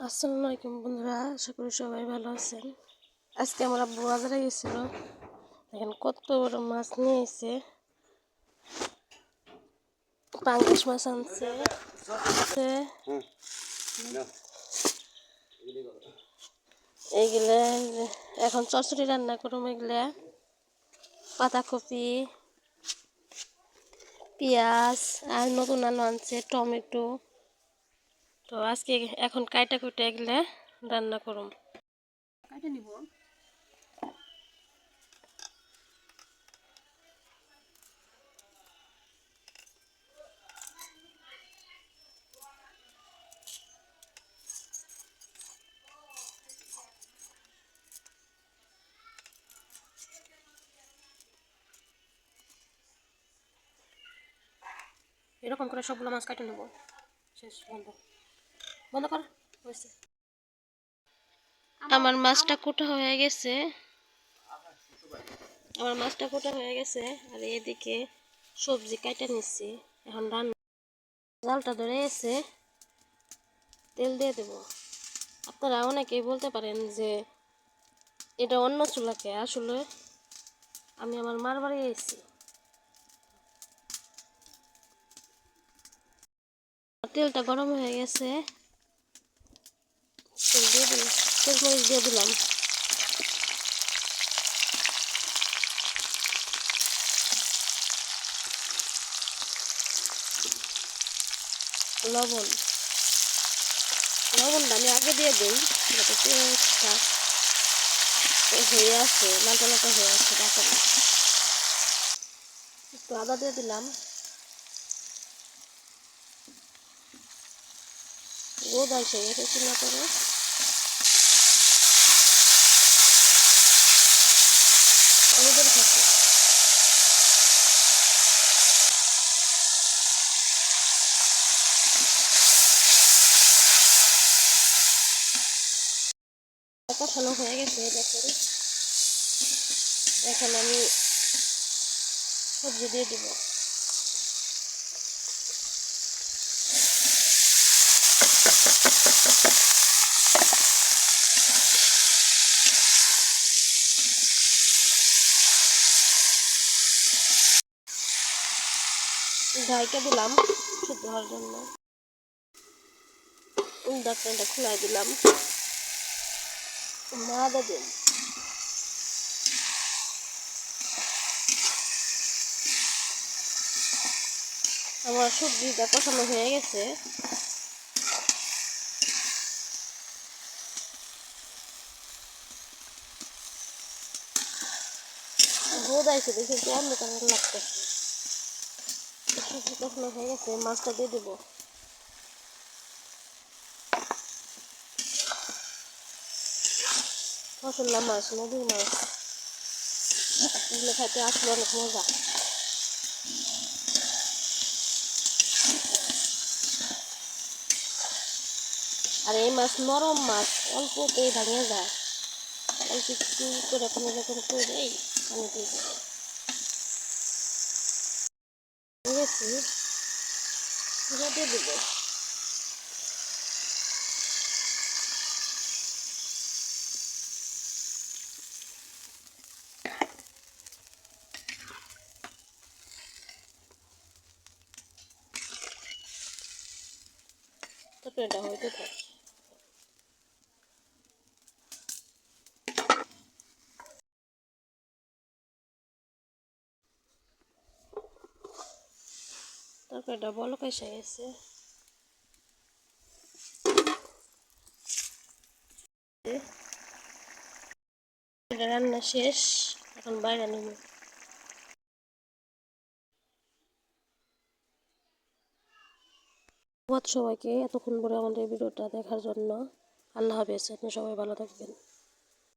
আসসালামু আলাইকুম বন্ধুরা আশা করি সবাই ভালো আছেন। আজকে আমার আব্বু বাজারে গেছিল। দেখেন কত বড় মাছ নিয়ে এসে পাঙ্গাস মাছ আনছে। এইগুলা এখন চচড়ি রান্না করুম এগুলা। পাতাকপি পেঁয়াজ আর নতুন আলু আনছে টমেটো। তো আজকে এখন কাইটা কুইটা এগুলা রান্না করুম। কাটে এরকম করে সবগুলো মাছ কাটে নেব। শেষ বন্ধ। বন্ধ কর আমার মাছটা কোটা হয়ে গেছে। আমার মাছটা কোটা হয়ে গেছে আর এদিকে সবজি কাটা নিচ্ছি। এখন রান্না জালটা ধরে গেছে তেল দিয়ে দেব। আপনারা অনেকেই বলতে পারেন যে এটা অন্য চুলাকে আসলে আমি আমার মার বাড়ি এসেছি। তেলটা গরম হয়ে গেছে তেল দিয়ে দিলাম তেল মরিচ দিয়ে দিলাম লবণ লবণটা আমি আগে দিয়ে দিই যাতে পেঁয়াজটা হয়ে আছে লালটা লালটা হয়ে আছে তারপরে একটু আদা দিয়ে দিলাম রোদ আসে গেছে চুলা করে রোদের থাকে কষানো হয়ে গেছে দেখুন এখন আমি সবজি দিয়ে দিব। ঢাইকা দিলাম শুদ্ধ হওয়ার জন্য। ডাক্তারটা খুলাই দিলাম। মা দিন আমার সবজিটা হয়ে গেছে। রোদ আইছে দেখি অন্ধকার লাগতেছে। সবজি কষানো হয়ে গেছে, মাছটা দিয়ে দেবো। ফসল্লা মাছ নদীর মাছ। এগুলো খাইতে আসলে অনেক মজা। আর এই মাছ নরম মাছ অল্পতেই ভাঙে যায়। অল্প একটু করে কোনো রকম করে এই দিয়ে দেবো দিয়েছি এগুলো দিয়ে দেবো তারপরে এটা হইতে থাক। তারপর এটা বলক এসে গেছে। রান্না শেষ এখন বাইরে নেব। ধন্যবাদ সবাইকে এতক্ষণ পরে আমাদের ভিডিওটা দেখার জন্য। আল্লাহ হাফেজ। আপনি সবাই ভালো থাকবেন।